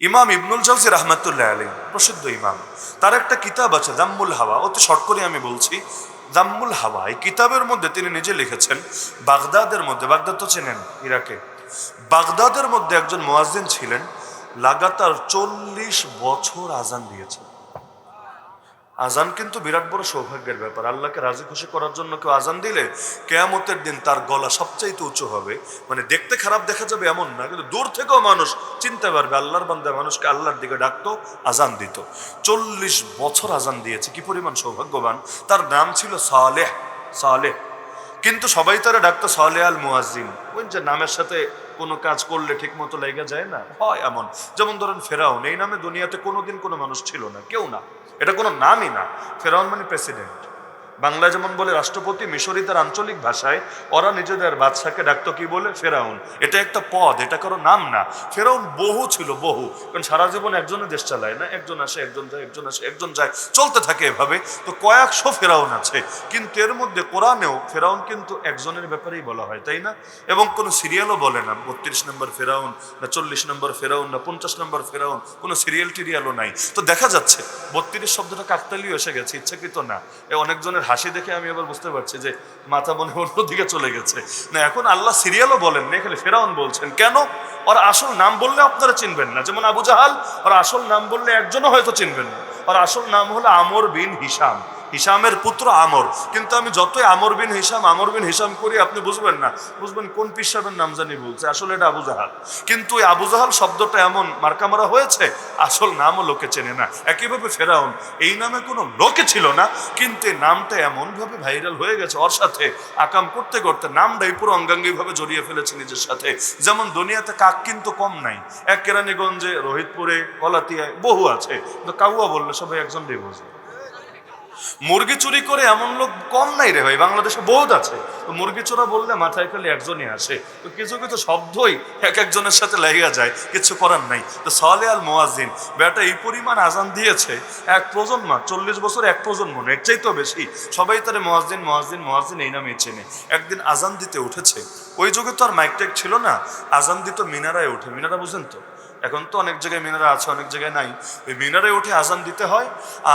ইমাম ইবনুল জাউজি রহমতুল্লাহ আলী প্রসিদ্ধ ইমাম। তার একটা কিতাব আছে, দাম্মুল হাওয়া। অতি শর্ট করে আমি বলছি, দাম্মুল হাওয়া। এই কিতাবের মধ্যে তিনি নিজে লিখেছেন, বাগদাদের মধ্যে, বাগদাদ তো চেনেন ইরাকে, বাগদাদের মধ্যে একজন মোয়াজিন ছিলেন, লাগাতার চল্লিশ বছর আজান দিয়েছেন আজান কিন্তু বিরাট বড় সৌভাগ্যের ব্যাপার। আল্লাহকে রাজি খুশি করার জন্য কেউ আজান দিলে কেয়ামতের দিন তার গলা সবচাইতে উঁচু হবে। মানে দেখতে খারাপ দেখা যাবে এমন না, কিন্তু দূর থেকেও মানুষ চিনতে পারবে আল্লাহর বান্দা মানুষকে আল্লাহর দিকে ডাকতো আজান দিত। চল্লিশ বছর আজান দিয়েছে, কি পরিমাণ সৌভাগ্যবান। তার নাম ছিল সালেহ সালেহ। কিন্তু সবাই তারা ডাকতো সালে আল মুয়াজিম ওই যে নামের সাথে কোনো কাজ করলে ঠিক মতো লেগে যায় না? হয় এমন। যেমন ধরেন ফেরাউন, এই নামে দুনিয়াতে কোনোদিন কোনো মানুষ ছিল না, কেউ না। এটা কোনো নামই না। ফেরাউন মানে প্রেসিডেন্ট। বাংলায় যেমন বলে রাষ্ট্রপতি মিশরি তার আঞ্চলিক ভাষায়, ওরা নিজেদের বাদশাকে ডাকতো কি বলে? ফেরাউন। এটা একটা পদ, এটা কারও নাম না। ফেরাউন বহু ছিল, বহু। কারণ সারা জীবন একজনে দেশ চালায় না, একজন আসে, একজন যায়, একজন আসে, একজন যায়। চলতে থাকে এভাবে। তো কয়েকশো ফেরাউন আছে। কিন্তু এর মধ্যে কোরআনেও ফেরাউন কিন্তু একজনের ব্যাপারেই বলা হয়, তাই না? এবং কোনো সিরিয়ালও বলে না, বত্রিশ নম্বর ফেরাউন না চল্লিশ নম্বর ফেরাউন না পঞ্চাশ নম্বর ফেরাউন, কোনো সিরিয়াল টিরিয়ালও নাই। তো দেখা যাচ্ছে, বত্রিশ শব্দটা কাকতালিও এসে গেছে, ইচ্ছাকৃত না। এ অনেকজনের হাসি দেখে আমি আবার বুঝতে পারছি যে মাথা মনে অন্য দিকে চলে গেছে। না, এখন আল্লাহ সিরিয়ালও বলেন না, এখানে ফেরাউন বলছেন। কেন? ওর আসল নাম বললে আপনারা চিনবেন না। যেমন আবু জাহাল, ওর আসল নাম বললে একজনও হয়তো চিনবেন না। ওর আসল নাম হলো আমর বিন হিসাম হিসামের পুত্র আমর। কিন্তু আমি যতই আমর বিন হিসাম, আমর বিন হিসাম করি, আপনি বুঝবেন না। বুঝবেন কোন পিসাবের নাম জানি বলছে। আসলে এটা আবু জাহাল। কিন্তু ওই আবু জাহাল শব্দটা এমন মার্কামারা হয়েছে, আসল নামও লোকে চেনে না। একইভাবে ফেরাউন, এই নামে কোনো লোকে ছিল না, কিন্তু এই নামটা এমনভাবে ভাইরাল হয়ে গেছে ওর সাথে। আকাম করতে করতে নামটাই পুরো অঙ্গাঙ্গিভাবে জড়িয়ে ফেলেছে নিজের সাথে। যেমন দুনিয়াতে কাক কিন্তু কম নাই। এক কেরানীগঞ্জে, রোহিতপুরে কলাতিয়ায় বহু আছে। কিন্তু কাউয়া বললে সবাই একজনই বোঝে মুরগি চুরি করে এমন লোক কম নাই রে ভাই, বাংলাদেশে বহুত আছে। তো মুরগি চোরা বললে মাথায় খালি একজনই আসে। তো কিছু কিছু শব্দই এক একজনের সাথে লেগে যায়, কিছু করার নাই। তো সালে আল মোয়াজিন বেটা এই পরিমাণ আজান দিয়েছে, এক প্রজন্ম, চল্লিশ বছর এক প্রজন্ম এর তো বেশি। সবাই তারে মোয়াজিন মোয়াজিন মোয়াজিন এই নামে চেনে। একদিন আজান দিতে উঠেছে। ওই যুগে তো আর মাইক টাইক ছিল না। আজান দিত মিনারায় ওঠে মিনারা বুঝেন তো? এখন তো অনেক জায়গায় মিনারা আছে, অনেক জায়গায় নাই। ওই মিনারে উঠে আজান দিতে হয়,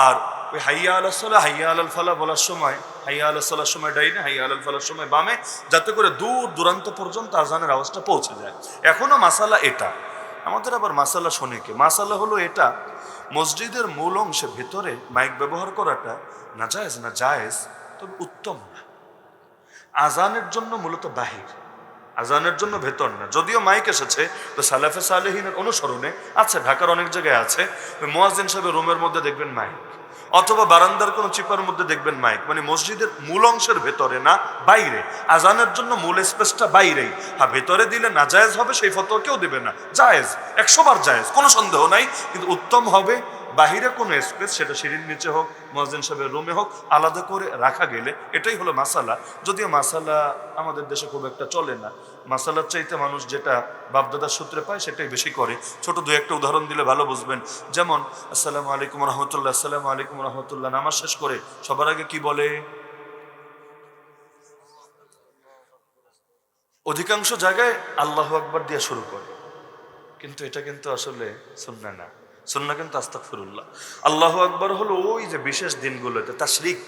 আর ওই হাইয়া আলাহ হাইয়া আলাল ফালা বলার সময় হাইয়া সাল্লার সময় ডাইনে হাইয়া আলাল ফালার সময় বামে, যাতে করে দূর দূরান্ত পর্যন্ত আজানের আওয়াজটা পৌঁছে যায়। এখনও মাসালা এটা। আমাদের আবার মাসালা শোনে কে? মাসালা হলো এটা, মসজিদের মূল অংশে ভেতরে মাইক ব্যবহার করাটা না জায়েজ না জায়েজ, তবে উত্তম না। আজানের জন্য মূলত বাহির। আজানের জন্য ভেতর না। যদিও মাইক এসেছে, তো সালাফে সালেহিনের অনুসরণে আছে, ঢাকার অনেক জায়গায় আছে। মোয়াজিন সাহেবের রুমের মধ্যে দেখবেন মাইক। অথবা বারান্দার কোনো চিপার মধ্যে দেখবেন মাইক। মানে মসজিদের মূল অংশের ভেতরে না, বাইরে। আজানের জন্য মূল স্পেসটা বাইরেই। হ্যাঁ ভেতরে দিলে না জায়েজ হবে, সেই ফটো কেউ দেবে না। জায়েজ একশোবার জায়েজ, কোনো সন্দেহ নাই। কিন্তু উত্তম হবে বাহিরে কোনো স্পেস, সেটা সিঁড়ির নিচে হোক মসজিদ সাহেবের রুমে হোক, আলাদা করে রাখা গেলে এটাই হলো মাসালা। যদিও মাসালা আমাদের দেশে খুব একটা চলে না। মাসালার চাইতে মানুষ যেটা বাপদাদার সূত্রে পায়, সেটাই বেশি করে। ছোট দু একটা উদাহরণ দিলে ভালো বুঝবেন। যেমন, আসসালামু আলাইকুম রহমতুল্লাহ, আসসালামু আলাইকুম রহমতুল্লাহ, নামাজ শেষ করে সবার আগে কি বলে? অধিকাংশ জায়গায় আল্লাহ আকবার দিয়ে শুরু করে। কিন্তু এটা কিন্তু আসলে সুন্না না। সুন্না কিন্তু আস্তাকফিরুল্লাহ আল্লাহ আকবর হলো ওই যে বিশেষ দিনগুলোতে তা তাশরিক।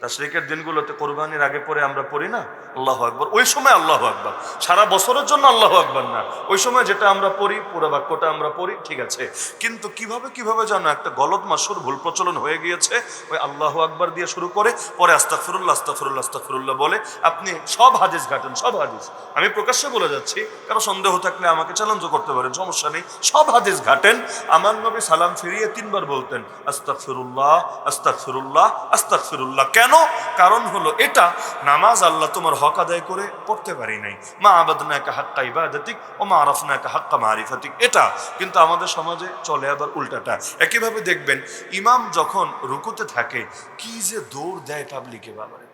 তাশরিকের দিনগুলোতে কোরবানির আগে পরে আমরা পড়ি না? আল্লাহ আকবর। ওই সময় আল্লাহ আকবর। সারা বছরের জন্য আল্লাহ আকবর না। ওই সময় যেটা আমরা পড়ি, পুরো বাক্যটা আমরা পড়ি, ঠিক আছে। কিন্তু কীভাবে কীভাবে যেন একটা গলত মাসুর ভুল প্রচলন হয়ে গিয়েছে। ওই আল্লাহ আকবর দিয়ে শুরু করে, পরে আস্তাকফিরুল্লাহ আস্তাকফিরুল্লাহ আস্তাকফিরুল্লাহ বলে, আপনি সব হাদিস ঘাটেন, সব হাদিস। আমি প্রকাশ্যে বলে যাচ্ছি, কারও সন্দেহ থাকলে আমাকে চ্যালেঞ্জও করতে পারেন, সমস্যা নেই। সব হাদিস ঘাটেন। আমার নবী সালাম ফিরিয়ে তিনবার বলতেন আস্তাকফিরুল্লাহ আস্তাকফিরুল্লাহ আস্তাকফিরুল্লাহ কেন? কারণ হলো এটা নামাজ আল্লাহ তোমার হক আদায় করে পড়তে পারি নাই। মা আবাদনাকা হাক্কা ইবাদাতিক ও মা আরাফনাকা হাক্কা মারিফাতিক। এটা কিন্তু আমাদের সমাজে চলে আবার উল্টাটা। একইভাবে দেখবেন, ইমাম যখন রুকুতে থাকে, কি যে দৌড় দেয় পাবলিকে বাবারে।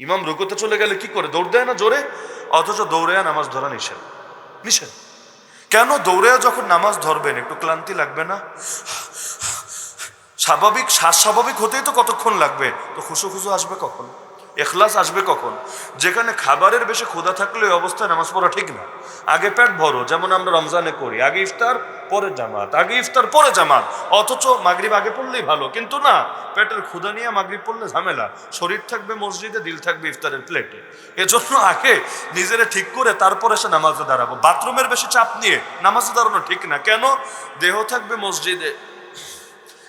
ইমাম রুকুতে চলে গেলে কি করে? দৌড় দেয় না জোরে? অথচ দৌড়ে নামাজ ধরা নিষেধ। নিষেধ। কেন দৌড়ে যখন নামাজ ধরবেন? একটু ক্লান্তি লাগবে না? স্বাভাবিক শ্বাস স্বাভাবিক হতেই তো কতক্ষণ লাগবে? তো খুশু খুশু আসবে কখন? এখলাস আসবে কখন? যেখানে খাবারের বেশি ক্ষুধা থাকলে ওই অবস্থায় নামাজ পড়া ঠিক না। আগে পেট ভরো, যেমন আমরা রমজানে করি। আগে ইফতার, পরে জামাত। আগে ইফতার, পরে জামাত। অথচ মাগরিব আগে পড়লেই ভালো। কিন্তু না, পেটের ক্ষুধা নিয়ে মাগরিব পড়লে ঝামেলা। শরীর থাকবে মসজিদে, দিল থাকবে ইফতারের প্লেটে। এজন্য আগে নিজেরে ঠিক করে তারপরে সে নামাজে দাঁড়াবো। বাথরুমের বেশি চাপ নিয়ে নামাজে দাঁড়ানো ঠিক না। কেন? দেহ থাকবে মসজিদে।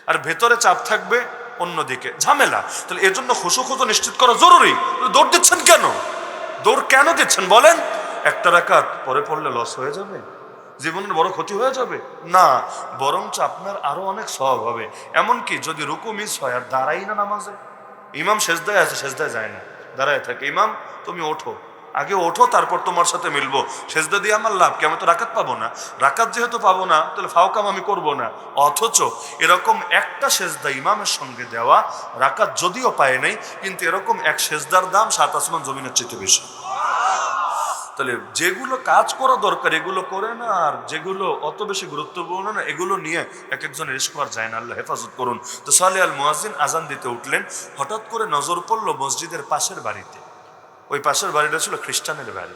আর ভেতরে চাপ থাকবে অন্যদিকে। ঝামেলা। তাহলে এর জন্য খুশু খুশু নিশ্চিত করা জরুরি। দৌড় দিচ্ছেন কেন? দৌড় কেন দিচ্ছেন বলেন? একটা রাকাত পরে পড়লে লস হয়ে যাবে? জীবনের বড় ক্ষতি হয়ে যাবে? না, বরঞ্চ আপনার আরও অনেক সহব হবে। এমনকি যদি রুকু মিস হয় আর দাঁড়াই না নামাজে। ইমাম শেষদায় আছে শেষদায় যায় না। দাঁড়ায় থাকে। ইমাম, তুমি ওঠো। আগে ওঠো, তারপর তোমার সাথে মিলবো। সেজদা দিয়ে আমার লাভ কি? আমি তো রাকাত পাবো না। রাকাত যেহেতু পাবো না, তাহলে ফাও কাম আমি করব না। অথচ এরকম একটা সেজদা ইমামের সঙ্গে দেওয়া রাকাত যদিও পায় নাই, কিন্তু এরকম এক সেজদার দাম সাত আসমান জমিনের চেয়ে বেশি। তাহলে যেগুলো কাজ করা দরকার, এগুলো করে না, আর যেগুলো অত বেশি গুরুত্বপূর্ণ না, এগুলো নিয়ে এক একজন রিস্ক করার যায় না। আল্লাহ হেফাজত করুন। তো সালে আল মুয়াজিন আজান দিতে উঠলেন, হঠাৎ করে নজর পড়ল মসজিদের পাশের বাড়িতে। ওই পাশের বাড়িটা ছিল খ্রিস্টানের বাড়ি।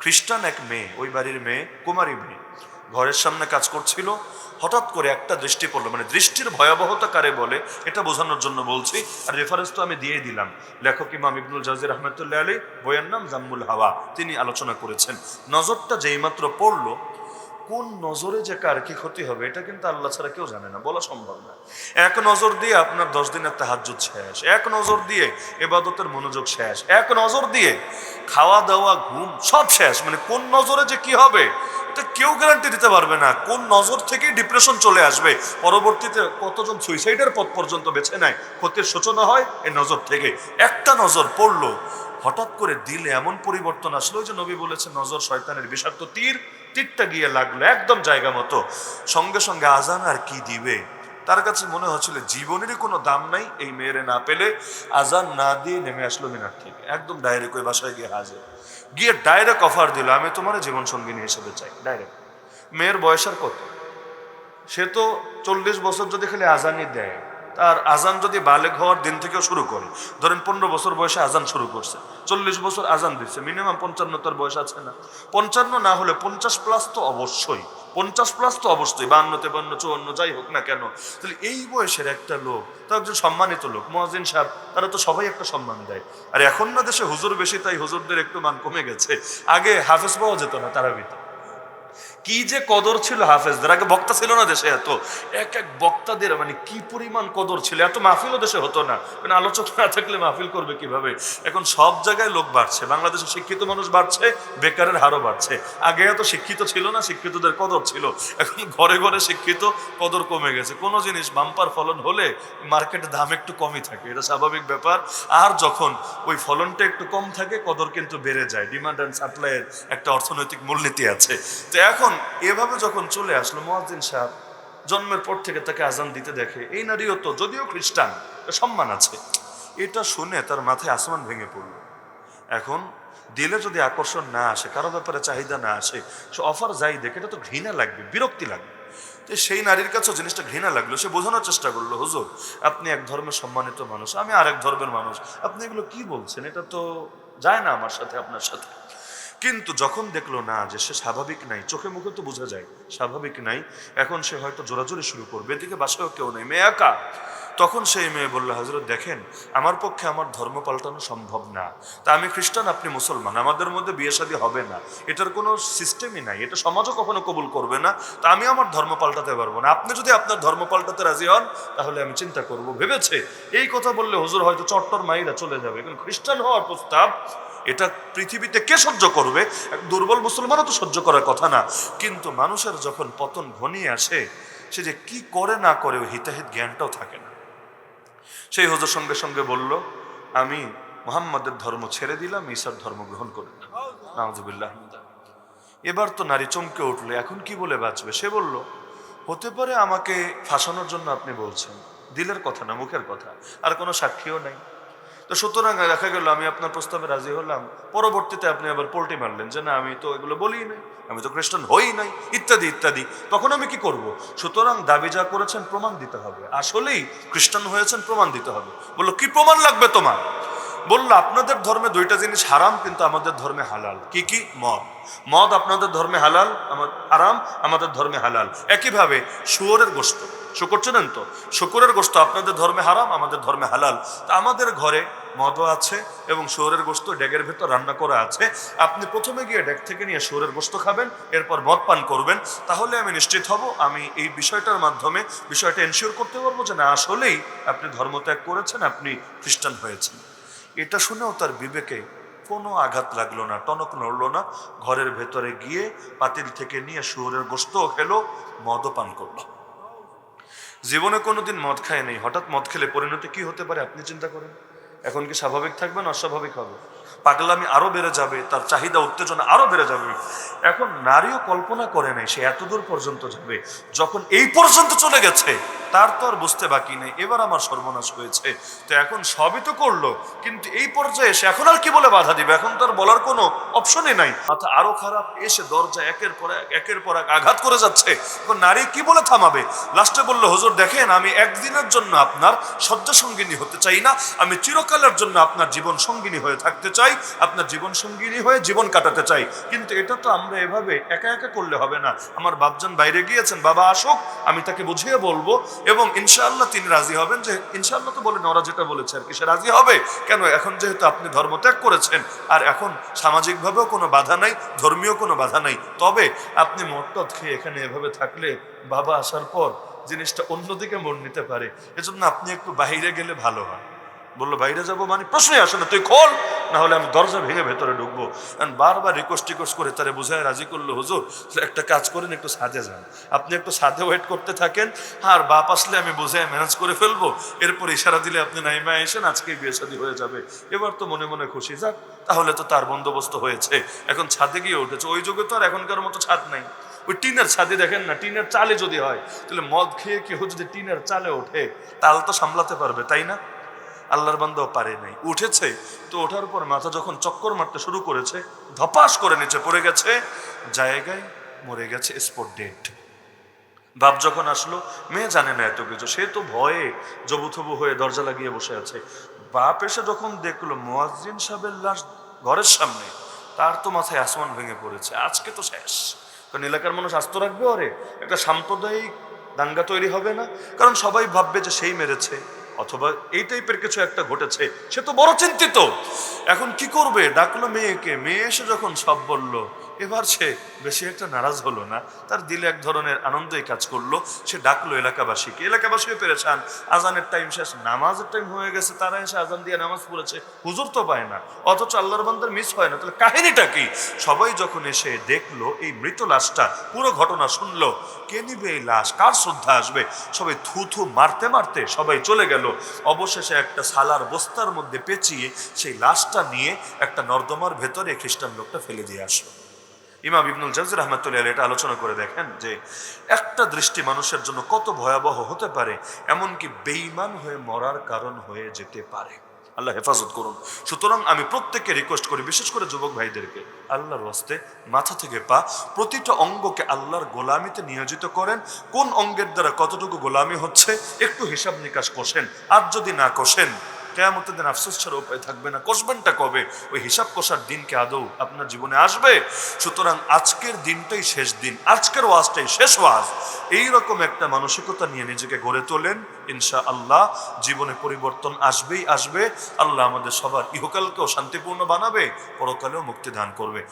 খ্রিস্টান এক মেয়ে, ওই বাড়ির মেয়ে কুমারী মেয়ে। ঘরের সামনে কাজ করছিল, হঠাৎ করে একটা দৃষ্টি পড়ল মানে দৃষ্টির ভয়াবহতা কারে বলে, এটা বোঝানোর জন্য বলছি, আর রেফারেন্স তো আমি দিয়ে দিলাম। লেখক ইমাম ইবনুল জাজির আহমেদুল্লাহ আলী বইয়ের নাম জাম্মুল হাওয়া, তিনি আলোচনা করেছেন। নজরটা যেইমাত্র পড়ল কোন নজরে যে কার কি ক্ষতি হবে, এটা কিন্তু আল্লাহ ছাড়া কেউ জানে না, বলা সম্ভব না। এক নজর দিয়ে আপনার দশ দিনের তাহাজ্জুদ শেষ, এক নজর দিয়ে এবাদতের মনোযোগ শেষ, এক নজর দিয়ে খাওয়া দাওয়া, ঘুম সব শেষ মানে কোন নজরে যে কি হবে, এটা কেউ গ্যারান্টি দিতে পারবে না। কোন নজর থেকেই ডিপ্রেশন চলে আসবে। পরবর্তীতে কতজন সুইসাইডের পথ পর্যন্ত বেছে নেয়, ক্ষতির সূচনা হয় এই নজর থেকে। একটা নজর পড়ল, হঠাৎ করে দিলে এমন পরিবর্তন আসলো যে নবী বলেছে নজর শয়তানের বিষাক্ত তীর তীরটা গিয়ে লাগল, একদম জায়গা মতো। সঙ্গে সঙ্গে আজান আর কি দিবে? তার কাছে মনে হচ্ছিল জীবনেরই কোনো দাম নাই এই মেয়েরে না পেলে। আজান না দিয়ে নেমে আসলো মিনার থেকে। একদম ডাইরেক্ট ওই বাসায় গিয়ে হাজির। গিয়ে ডাইরেক্ট অফার দিল, আমি তোমার জীবন সঙ্গিনী হিসেবে চাই। ডাইরেক্ট মেয়ের বয়স আর কত? সে তো চল্লিশ বছর যদি খালি আজানই দেয়। তার আজান যদি বালেক হওয়ার দিন থেকেও শুরু করে, ধরেন পনেরো বছর বয়সে আজান শুরু করছে, চল্লিশ বছর আজান দিচ্ছে মিনিমাম পঞ্চান্ন তার বয়স আছে না। পঞ্চান্ন না হলে পঞ্চাশ প্লাস তো অবশ্যই, পঞ্চাশ প্লাস তো অবশ্যই, বান্ন, তেপান্ন, চুয়ান্ন, যাই হোক না কেন। তাহলে এই বয়সের একটা লোক, তো একজন সম্মানিত লোক মহাজিন সাহেব, তারা তো সবাই একটা সম্মান দেয়। আর এখন না দেশে হুজুর বেশি, তাই হুজুরদের একটু মান কমে গেছে। আগে হাফেজ পাওয়া যেত না তারা ভিতর কি যে কদর ছিল হাফেজদের আগে বক্তা ছিল না দেশে এত। এক এক বক্তাদের মানে কি পরিমাণ কদর ছিল? এত মাহফিলও দেশে হতো না। মানে আলোচক না থাকলে মাহফিল করবে কীভাবে? এখন সব জায়গায় লোক বাড়ছে। বাংলাদেশে শিক্ষিত মানুষ বাড়ছে, বেকারের হারও বাড়ছে। আগে এত শিক্ষিত ছিল না, শিক্ষিতদের কদর ছিল। এখন ঘরে ঘরে শিক্ষিত, কদর কমে গেছে। কোনো জিনিস বাম্পার ফলন হলে মার্কেটে দাম একটু কমই থাকে। এটা স্বাভাবিক ব্যাপার। আর যখন ওই ফলনটা একটু কম থাকে, কদর কিন্তু বেড়ে যায়। ডিমান্ড অ্যান্ড সাপ্লাইয়ের একটা অর্থনৈতিক মূলনীতি আছে। তো এখন এভাবে যখন চলে আসলো মহাজিন সাহেব, জন্মের পর থেকে তাকে আজান দিতে দেখে, এই নারীও তো, যদিও খ্রিস্টান সম্মান আছে। এটা শুনে তার মাথায় আসমান ভেঙে পড়ল। এখন দিলে যদি আকর্ষণ না আসে, কারও ব্যাপারে চাহিদা না আসে, সে অফার যাই দেখে এটা তো ঘৃণা লাগবে, বিরক্তি লাগবে। তো সেই নারীর কাছেও জিনিসটা ঘৃণা লাগল, সে বোঝানোর চেষ্টা করল, হুজুর, আপনি এক ধর্মের সম্মানিত মানুষ, আমি আরেক ধর্মের মানুষ, আপনি এগুলো কি বলছেন? এটা তো যায় না আমার সাথে, আপনার সাথে। কিন্তু যখন দেখল না যে সে স্বাভাবিক নাই, চোখে মুখে তো বোঝা যায়, স্বাভাবিক নাই, এখন সে হয়তো জোরাজোরি শুরু করবে, এদিকে বাসায়ও কেউ নেই। মেয়ে একা? তখন সেই মেয়ে বলল হাজরত দেখেন, আমার পক্ষে আমার ধর্ম পাল্টানো সম্ভব না। তা আমি খ্রিস্টান, আপনি মুসলমান, আমাদের মধ্যে বিয়ে শাদী হবে না। এটার কোনো সিস্টেমই নাই, এটা সমাজও কখনো কবুল করবে না। তা আমি আমার ধর্ম পাল্টাতে পারব না। আপনি যদি আপনার ধর্ম পাল্টাতে রাজি হন, তাহলে আমি চিন্তা করব। ভেবেছে, এই কথা বললে হুজুর হয়তো চট্টর মাইরা চলে যাবে। কিন্তু খ্রিস্টান হওয়ার প্রস্তাব এটা পৃথিবীতে কে সহ্য করবে? দুর্বল মুসলমানও তো সহ্য করার কথা না। কিন্তু মানুষের যখন পতন ঘনিয়ে আসে, সে যে কি করে না করে ওই হিতাহিত জ্ঞানটাও থাকে না। সেই হুজুর সঙ্গে সঙ্গে বলল, আমি মোহাম্মদের ধর্ম ছেড়ে দিলাম, ঈশার ধর্ম গ্রহণ করে নামজুবিল্লাহ এবার তো নারী চমকে উঠল, এখন কি বলে বাঁচবে? সে বলল, হতে পারে আমাকে ফাঁসানোর জন্য আপনি বলছেন, দিলের কথা না, মুখের কথা, আর কোনো সাক্ষীও নাই। তো সুতরাং দেখা গেল, আমি আপনার প্রস্তাবে রাজি হলাম। পরবর্তীতে আপনি আবার পোল্টি মারলেন যে না, আমি তো এগুলো বলি নাই, আমি তো খ্রিস্টান হই নাই, ইত্যাদি ইত্যাদি। তখন আমি কি করব? সুতরাং দাবি যা করেছেন প্রমাণ দিতে হবে। আসলেই খ্রিস্টান হয়েছেন, প্রমাণ দিতে হবে। বলল, কি প্রমাণ লাগবে তোমার? বলল, আপনাদের ধর্মে দুইটা জিনিস হারাম, কিন্তু আমাদের ধর্মে হালাল। কি কি? মদ। মদ আপনাদের ধর্মে হালাল আমার হারাম, আমাদের ধর্মে হালাল। একইভাবে শুয়োরের গোস্ত শুকর চেনেন তো? শুকুরের গোস্ত আপনাদের ধর্মে হারাম, আমাদের ধর্মে হালাল। তা আমাদের ঘরে মদও আছে এবং শুয়োরের গোস্ত ডেগের ভেতর রান্না করা আছে। আপনি প্রথমে গিয়ে ডেক থেকে নিয়ে শুয়োরের গোস্ত খাবেন, এরপর মদ পান করবেন। তাহলে আমি নিশ্চিত হব, আমি এই বিষয়টার মাধ্যমে বিষয়টা এনশিওর করতে পারব যে না, আসলেই আপনি ধর্মত্যাগ করেছেন, আপনি খ্রিস্টান হয়েছেন। এটা শুনেও তার বিবেকে কোনো আঘাত লাগল না, টনক নড়লো না, ঘরের ভেতরে গিয়ে পাতিল থেকে নিয়ে শুয়োরের গোস্তও খেলো মদও পান করল। জীবনে কোনোদিন মদ খায় নেই, হঠাৎ মদ খেলে পরিণতি কি হতে পারে আপনি চিন্তা করেন? এখন কি স্বাভাবিক থাকবে না অস্বাভাবিক হবে? পাগলামি আরও বেড়ে যাবে, তার চাহিদা উত্তেজনা আরও বেড়ে যাবে। এখন নারীও কল্পনা করে নাই, সে এতদূর পর্যন্ত যাবে, যখন এই পর্যন্ত চলে গেছে তার তো আর বুঝতে বাকি নেই। এবার আমার সর্বনাশ হয়েছে। তো এখন সবই তো করল, কিন্তু এই পর্যায়ে এসে এখন আর কি বলে বাধা দিবে? এখন তার বলার কোনো অপশনই নাই। মাথা আরও খারাপ, এসে দরজা একের পর এক, একের পর এক আঘাত করে যাচ্ছে। এখন নারী কি বলে থামাবে? লাস্টে বলল, হুজুর, দেখেন, আমি একদিনের জন্য আপনার শয্যা সঙ্গিনী হতে চাই না। আমি চিরকালের জন্য আপনার জীবন সঙ্গিনী হয়ে থাকতে চাই, আপনার জীবন সঙ্গিনী হয়ে জীবন কাটাতে চাই। কিন্তু এটা তো আমরা এভাবে একা একা করলে হবে না। আমার বাপজন বাইরে গিয়েছেন, বাবা, আসুক, আমি তাকে বুঝিয়ে বলব এবং ইনশাআল্লাহ তিনি রাজি হবেন যে ইনশাআল্লাহ তো বলেন, ওরা যেটা বলেছে আর কি, সে রাজি হবে। কেন? এখন যেহেতু আপনি ধর্মত্যাগ করেছেন, আর এখন সামাজিকভাবেও কোনো বাধা নাই, ধর্মীয় কোনো বাধা নাই, তবে আপনি মটটদ খেয়ে এখানে এভাবে থাকলে বাবা আসার পর জিনিসটা অন্যদিকে মন নিতে পারে। এজন্য আপনি একটু বাহিরে গেলে ভালো হয়। বলল, বাইরে যাব মানে প্রশ্নই আসে না, তুই খোল না হলে আমি দরজা ভেঙে ভেতরে ঢুকবো। বারবার রিকোয়েস্ট টিকোয়েস্ট করে তারে বুঝায়, রাজি করল, হুজুর একটা কাজ করেন, একটু সাদে যান। আপনি একটু সাদে ওয়েট করতে থাকেন, আর বাপ আসলে আমি বুঝায় ম্যানেজ করে ফেলব। এরপর ইশারা দিলে আপনি নাইমা এসেন আজকে বিয়ে শাদী হয়ে যাবে। এবার তো মনে মনে খুশি, যাক, তাহলে তো তার বন্দোবস্ত হয়েছে। এখন ছাদে গিয়ে উঠেছে। ওই যুগে তো আর এখনকার মতো ছাদ নাই। ওই টিনের ছাদে দেখেন না, টিনের চালে যদি হয়, তাহলে মদ খেয়ে কেউ যদি টিনের চালে ওঠে, তাল তো সামলাতে পারবে, তাই না? আল্লাহর বান্দাও পারে নাই। উঠেছে, তো ওঠার পর মাথা যখন চক্কর মারতে শুরু করেছে, ধপাস করে নিচে পড়ে গেছে, জায়গায় মরে গেছে স্পট ডেট বাপ যখন আসলো, মেয়ে জানে না এত কিছু, সে তো ভয়ে জবুথবু হয়ে দরজা লাগিয়ে বসে আছে। বাপ এসে যখন দেখল, মোয়াজ্জিন সাহেবের লাশ ঘরের সামনে, তার তো মাথায় আসমান ভেঙে পড়েছে, আজকে তো শেষ। কারণ এলাকার মানুষ আস্ত রাখবে ওরে, একটা সাম্প্রদায়িক দাঙ্গা তৈরি হবে না? কারণ সবাই ভাববে যে সেই মেরেছে। অথবা এই টাইপের কিছু একটা ঘটেছে, সে তো বড় চিন্তিত। এখন কি করবে? ডাকলো মেয়েকে। মেয়ে এসে যখন সব বলল এবার সে বেশি একটা নারাজ হলো না। তার দিলে এক ধরনের আনন্দই কাজ করল। সে ডাকলো এলাকাবাসীকে। এলাকাবাসীও পেরেছান আজানের টাইম শেষ। নামাজের টাইম হয়ে গেছে। তারা এসে আজান দিয়ে নামাজ পড়েছে। হুজুর তো পায় না। অথচ আল্লাহর বান্দার মিস হয় না। তাহলে কাহিনীটা কি? সবাই যখন এসে দেখল, এই মৃত লাশটা, পুরো ঘটনা শুনলো, কে নিবে এই লাশ? কার শ্রদ্ধা আসবে? সবাই থু থু মারতে মারতে সবাই চলে গেল। অবশেষে একটা সালার বস্তার মধ্যে পেঁচিয়ে সেই লাশটা নিয়ে একটা নর্দমার ভেতরে খ্রিস্টান লোকটা ফেলে দিয়ে আসলো। ইমাম ইবনুল জাজির রহমতুল্লাহ এটা আলোচনা করে দেখেন যে একটা দৃষ্টি মানুষের জন্য কত ভয়াবহ হতে পারে, এমনকি বেইমান হয়ে মরার কারণ হয়ে যেতে পারে। আল্লাহ হেফাজত করুন। সুতরাং আমি প্রত্যেককে রিকোয়েস্ট করি, বিশেষ করে যুবক ভাইদেরকে, আল্লাহর ওয়াস্তে মাথা থেকে পা প্রতিটা অঙ্গকে আল্লাহর গোলামিতে নিয়োজিত করেন। কোন অঙ্গের দ্বারা কতটুকু গোলামি হচ্ছে, একটু হিসাব নিকাশ কষেন। আর যদি না কষেন কেয়ামতের দিন আফসোস ছাড়া উপায় থাকবে না। কষবেনটা কবে? ওই হিসাব কষার দিনকে আদৌ আপনার জীবনে আসবে? সুতরাং আজকের দিনটাই শেষ দিন, আজকের ওয়াজটাই শেষ ওয়াজ। এই রকম একটা মানসিকতা নিয়ে নিজেকে গড়ে তোলেন ইনশা আল্লাহ জীবনে পরিবর্তন আসবেই আসবে। আল্লাহ আমাদের সবার ইহকালকেও শান্তিপূর্ণ বানাবে, পরকালেও মুক্তি দান করবে।